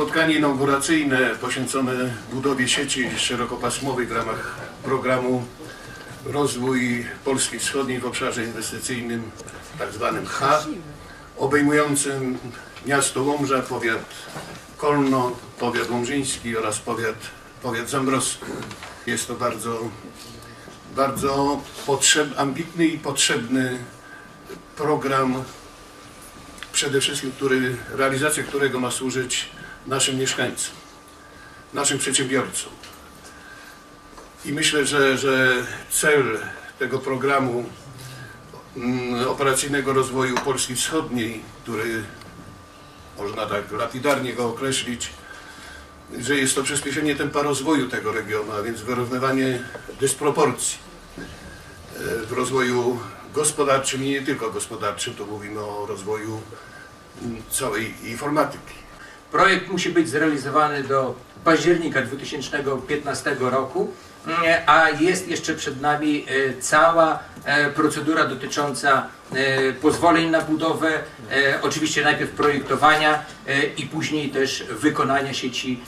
Spotkanie inauguracyjne poświęcone budowie sieci szerokopasmowej w ramach programu Rozwój Polski Wschodniej w obszarze inwestycyjnym, tak zwanym H, obejmującym miasto Łomża, powiat Kolno, powiat łomżyński oraz powiat, powiat zambrowski. Jest to bardzo, bardzo potrzeb, ambitny i potrzebny program przede wszystkim, który, realizacja którego ma służyć naszym mieszkańcom, naszym przedsiębiorcom. I myślę, że, że cel tego programu mm, operacyjnego rozwoju Polski Wschodniej, który można tak lapidarnie go określić, że jest to przyspieszenie tempa rozwoju tego regionu, a więc wyrównywanie dysproporcji e, w rozwoju gospodarczym i nie tylko gospodarczym, tu mówimy o rozwoju mm, całej informatyki. Projekt musi być zrealizowany do października 2015 roku, mm, a jest jeszcze przed nami e, cała e, procedura dotycząca e, pozwoleń na budowę, oczywiście najpierw projektowania i później też wykonania sieci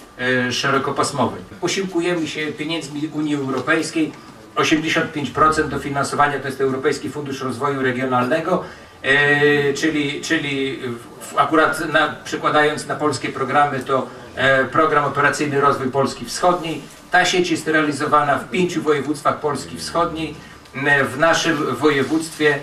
szerokopasmowej. Posiłkujemy się pieniędzmi Unii Europejskiej. 85% dofinansowania to jest Europejski Fundusz Rozwoju Regionalnego, czyli, czyli w, akurat na, przekładając na polskie programy to e, program operacyjny Rozwój Polski Wschodniej. Ta sieć jest realizowana w pięciu województwach Polski Wschodniej. E, W naszym województwie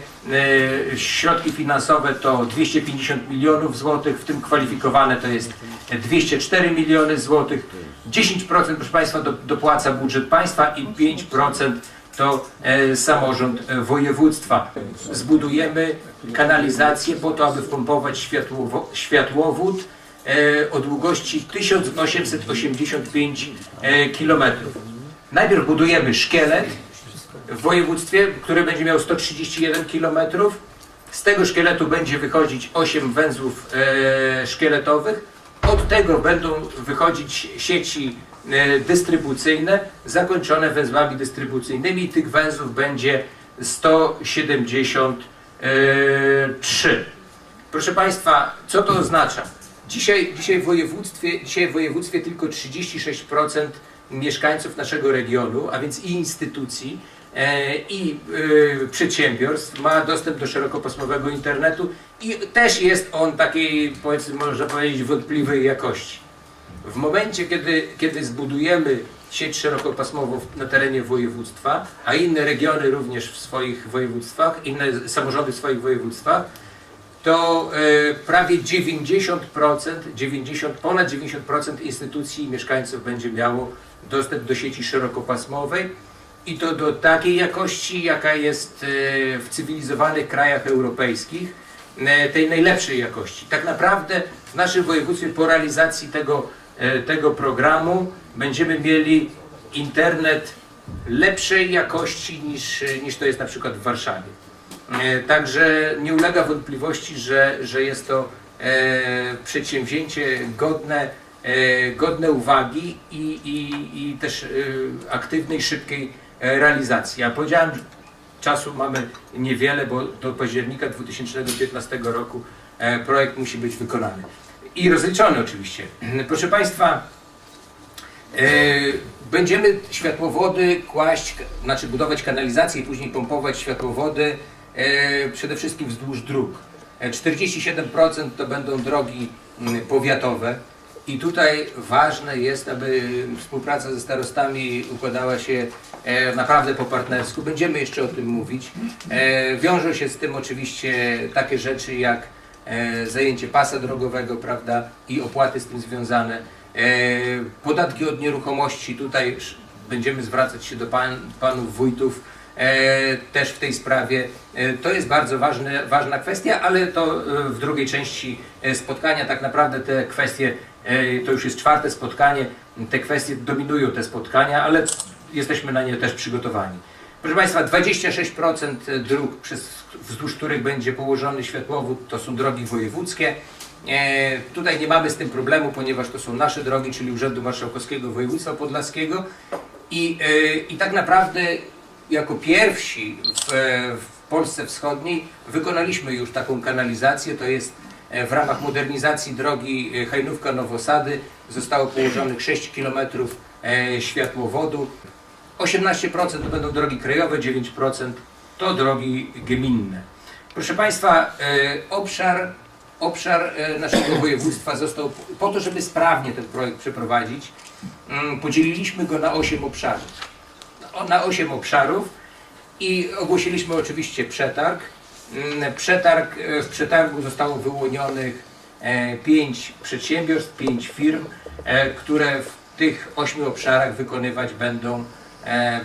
e, środki finansowe to 250 milionów złotych, w tym kwalifikowane to jest 204 miliony złotych. 10% proszę Państwa do, dopłaca budżet państwa i 5% to e, samorząd e, województwa. Zbudujemy kanalizację po to, aby wpompować światłowo, światłowód e, o długości 1885 e, km. Najpierw budujemy szkielet w województwie, który będzie miał 131 km. Z tego szkieletu będzie wychodzić 8 węzłów szkieletowych. Od tego będą wychodzić sieci dystrybucyjne zakończone węzłami dystrybucyjnymi. Tych węzłów będzie 173. Proszę Państwa, co to oznacza? Dzisiaj, dzisiaj, w, województwie, dzisiaj w województwie tylko 36% mieszkańców naszego regionu, a więc i instytucji, e, i e, przedsiębiorstw ma dostęp do szerokopasmowego internetu i też jest on takiej, powiedzmy, można powiedzieć, wątpliwej jakości. W momencie, kiedy, kiedy zbudujemy sieć szerokopasmową na terenie województwa, a inne regiony również w swoich województwach, inne samorządy w swoich województwach, to e, prawie 90%, 90, ponad 90% instytucji i mieszkańców będzie miało dostęp do sieci szerokopasmowej i to do takiej jakości, jaka jest e, w cywilizowanych krajach europejskich, e, tej najlepszej jakości. Tak naprawdę w naszym województwie po realizacji tego, tego programu będziemy mieli internet lepszej jakości niż, niż to jest na przykład w Warszawie. E, Także nie ulega wątpliwości, że, że jest to e, przedsięwzięcie godne, e, godne uwagi i, i, i też e, aktywnej, szybkiej e, realizacji. Ja powiedziałem, że czasu mamy niewiele, bo do października 2015 roku e, projekt musi być wykonany. I rozliczony oczywiście. Proszę Państwa, E, Będziemy światłowody kłaść, znaczy budować kanalizację i później pompować światłowody e, przede wszystkim wzdłuż dróg. E, 47% to będą drogi mm, powiatowe i tutaj ważne jest, aby współpraca ze starostami układała się e, naprawdę po partnersku. Będziemy jeszcze o tym mówić. E, Wiążą się z tym oczywiście takie rzeczy jak e, zajęcie pasa drogowego, prawda, i opłaty z tym związane. E, Podatki od nieruchomości, tutaj będziemy zwracać się do pan, panów wójtów e, też w tej sprawie. E, to jest bardzo ważne, ważna kwestia, ale to e, w drugiej części e, spotkania tak naprawdę te kwestie, e, to już jest czwarte spotkanie, te kwestie dominują te spotkania, ale jesteśmy na nie też przygotowani. Proszę Państwa, 26% dróg, przez, wzdłuż których będzie położony światłowód, to są drogi wojewódzkie. E, tutaj nie mamy z tym problemu, ponieważ to są nasze drogi, czyli Urzędu Marszałkowskiego Województwa Podlaskiego. I, e, i tak naprawdę jako pierwsi w, e, w Polsce Wschodniej wykonaliśmy już taką kanalizację. To jest E, W ramach modernizacji drogi e, Hajnówka-Nowosady zostało położonych 6 km światłowodu. 18% to będą drogi krajowe, 9% to drogi gminne. Proszę Państwa, e, obszar, obszar e, naszego województwa został po to, żeby sprawnie ten projekt przeprowadzić. mm, Podzieliliśmy go na 8 obszarów. Na 8 obszarów i ogłosiliśmy oczywiście przetarg. Mm, Przetarg, e, w przetargu zostało wyłonionych 5 przedsiębiorstw, 5 firm, które w tych 8 obszarach wykonywać będą,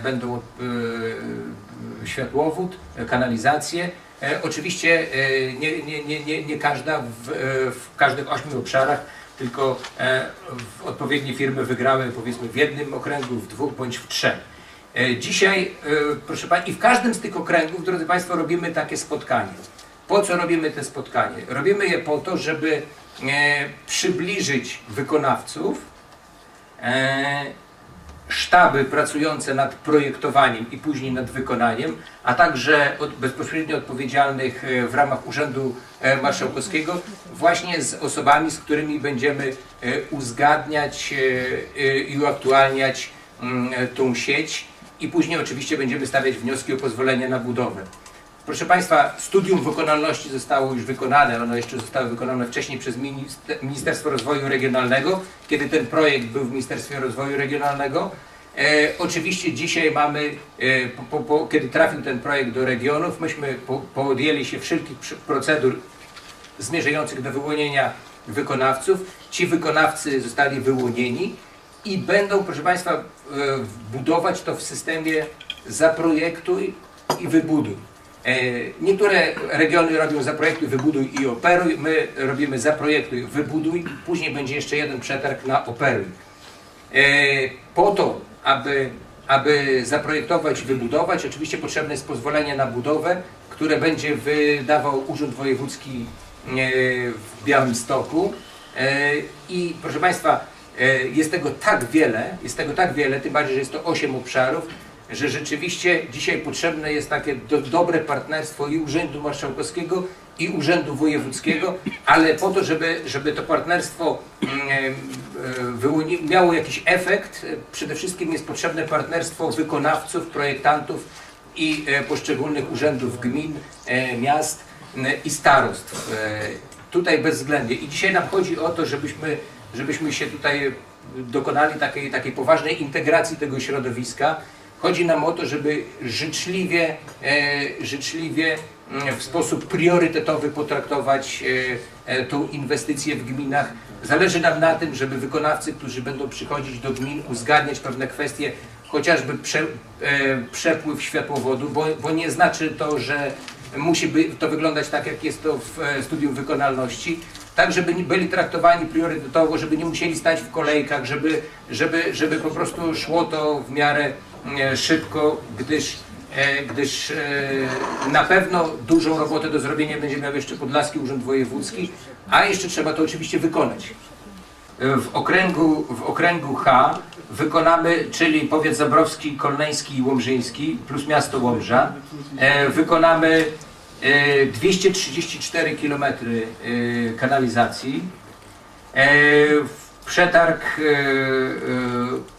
będą e, światłowód, e, kanalizację. E, Oczywiście e, nie, nie, nie, nie, nie każda w, e, w każdych 8 obszarach, tylko e, odpowiednie firmy wygrały powiedzmy w jednym okręgu, w dwóch bądź w trzech. E, Dzisiaj, e, proszę Państwa, i w każdym z tych okręgów, drodzy Państwo, robimy takie spotkanie. Po co robimy te spotkanie? Robimy je po to, żeby e, przybliżyć wykonawców, e, sztaby pracujące nad projektowaniem i później nad wykonaniem, a także od, bezpośrednio odpowiedzialnych e, w ramach Urzędu e, Marszałkowskiego właśnie z osobami, z którymi będziemy e, uzgadniać i uaktualniać mm, tą sieć i później oczywiście będziemy stawiać wnioski o pozwolenie na budowę. Proszę Państwa, studium wykonalności zostało już wykonane, ono jeszcze zostało wykonane wcześniej przez Ministe- Ministerstwo Rozwoju Regionalnego, kiedy ten projekt był w Ministerstwie Rozwoju Regionalnego. E, oczywiście dzisiaj mamy, e, po, po, kiedy trafił ten projekt do regionów, myśmy po, podjęli się wszelkich procedur zmierzających do wyłonienia wykonawców. Ci wykonawcy zostali wyłonieni i będą, proszę Państwa, e, budować to w systemie zaprojektuj i wybuduj. E, Niektóre regiony robią zaprojektuj, wybuduj i operuj. My robimy zaprojektuj, wybuduj. Później będzie jeszcze jeden przetarg na operuj. E, Po to, aby, aby zaprojektować, wybudować, oczywiście potrzebne jest pozwolenie na budowę, które będzie wydawał Urząd Wojewódzki e, w Białymstoku. I proszę Państwa, jest tego tak wiele, jest tego tak wiele, tym bardziej, że jest to 8 obszarów, że rzeczywiście dzisiaj potrzebne jest takie do, dobre partnerstwo i Urzędu Marszałkowskiego i Urzędu Wojewódzkiego, ale po to, żeby, żeby to partnerstwo mm, e, wyłoni- miało jakiś efekt, e, przede wszystkim jest potrzebne partnerstwo wykonawców, projektantów i e, poszczególnych urzędów gmin, e, miast i starostw. E, Tutaj bezwzględnie. I dzisiaj nam chodzi o to, żebyśmy, żebyśmy się tutaj dokonali takiej, takiej poważnej integracji tego środowiska. Chodzi nam o to, żeby życzliwie, e, życzliwie mm, w sposób priorytetowy potraktować e, e, tą inwestycję w gminach. Zależy nam na tym, żeby wykonawcy, którzy będą przychodzić do gmin, uzgadniać pewne kwestie, chociażby prze, przepływ światłowodu, bo, bo nie znaczy to, że musi to wyglądać tak, jak jest to w studium wykonalności, tak żeby byli traktowani priorytetowo, żeby nie musieli stać w kolejkach, żeby, żeby, żeby po prostu szło to w miarę szybko, gdyż, e, gdyż e, na pewno dużą robotę do zrobienia będzie miał jeszcze Podlaski Urząd Wojewódzki, a jeszcze trzeba to oczywiście wykonać. W okręgu, w okręgu H wykonamy, czyli powiat Zabrowski, Kolneński i Łomżyński plus miasto Łomża, e, wykonamy e, 234 km e, kanalizacji. E, przetarg, e, e, e,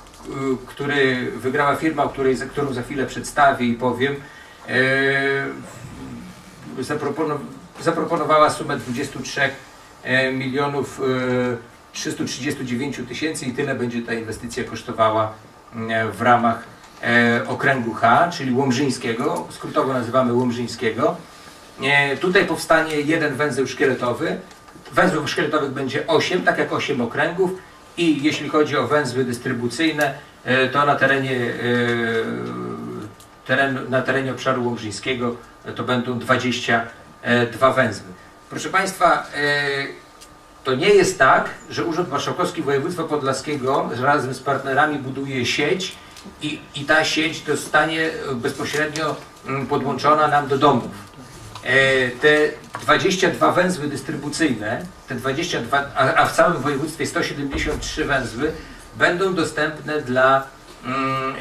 który wygrała firma, której, którą za chwilę przedstawię i powiem, e, zaproponow zaproponowała sumę 23 e, milionów e, 339 tysięcy i tyle będzie ta inwestycja kosztowała e, w ramach e, okręgu H, czyli Łomżyńskiego, skrótowo nazywamy Łomżyńskiego. E, Tutaj powstanie jeden węzeł szkieletowy. Węzłów szkieletowych będzie 8, tak jak 8 okręgów i jeśli chodzi o węzły dystrybucyjne, e, to na terenie, e, teren, na terenie obszaru Łomżyńskiego e, to będą 22 węzły. Proszę Państwa, to nie jest tak, że Urząd Marszałkowski Województwa Podlaskiego razem z partnerami buduje sieć i, i ta sieć zostanie bezpośrednio mm, podłączona nam do domów. E, Te 22 węzły dystrybucyjne, te 22, a, a w całym województwie 173 węzły będą dostępne dla mm, e,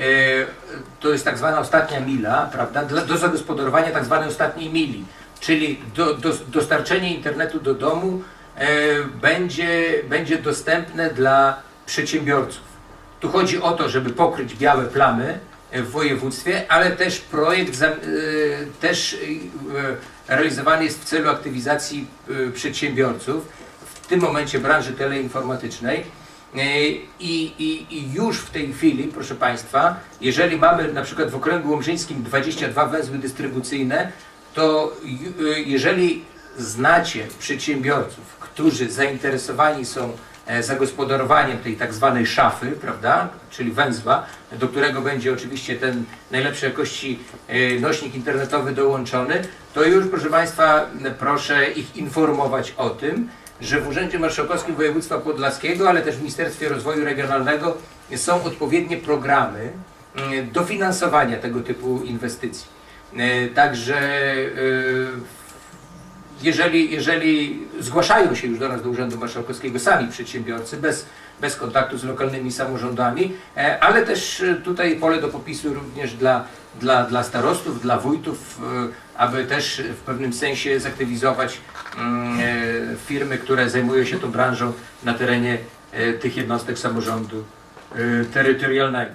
to jest tak zwana ostatnia mila, prawda, do zagospodarowania tak zwanej ostatniej mili, czyli do, do, dostarczenie internetu do domu e, będzie, będzie dostępne dla przedsiębiorców. Tu chodzi o to, żeby pokryć białe plamy w województwie, ale też projekt e, też e, realizowany jest w celu aktywizacji e, przedsiębiorców, w tym momencie branży teleinformatycznej. I, i, I już w tej chwili, proszę Państwa, jeżeli mamy na przykład w okręgu łomżyńskim 22 węzły dystrybucyjne, to jeżeli znacie przedsiębiorców, którzy zainteresowani są zagospodarowaniem tej tak zwanej szafy, prawda, czyli węzła, do którego będzie oczywiście ten najlepszej jakości e, nośnik internetowy dołączony, to już proszę Państwa proszę ich informować o tym, że w Urzędzie Marszałkowskim Województwa Podlaskiego, ale też w Ministerstwie Rozwoju Regionalnego są odpowiednie programy mm, dofinansowania tego typu inwestycji. E, Także e, jeżeli, jeżeli zgłaszają się już do nas do Urzędu Marszałkowskiego sami przedsiębiorcy bez, bez kontaktu z lokalnymi samorządami, e, ale też e, tutaj pole do popisu również dla, dla, dla starostów, dla wójtów, e, aby też w pewnym sensie zaktywizować mm, firmy, które zajmują się tą branżą na terenie tych jednostek samorządu terytorialnego.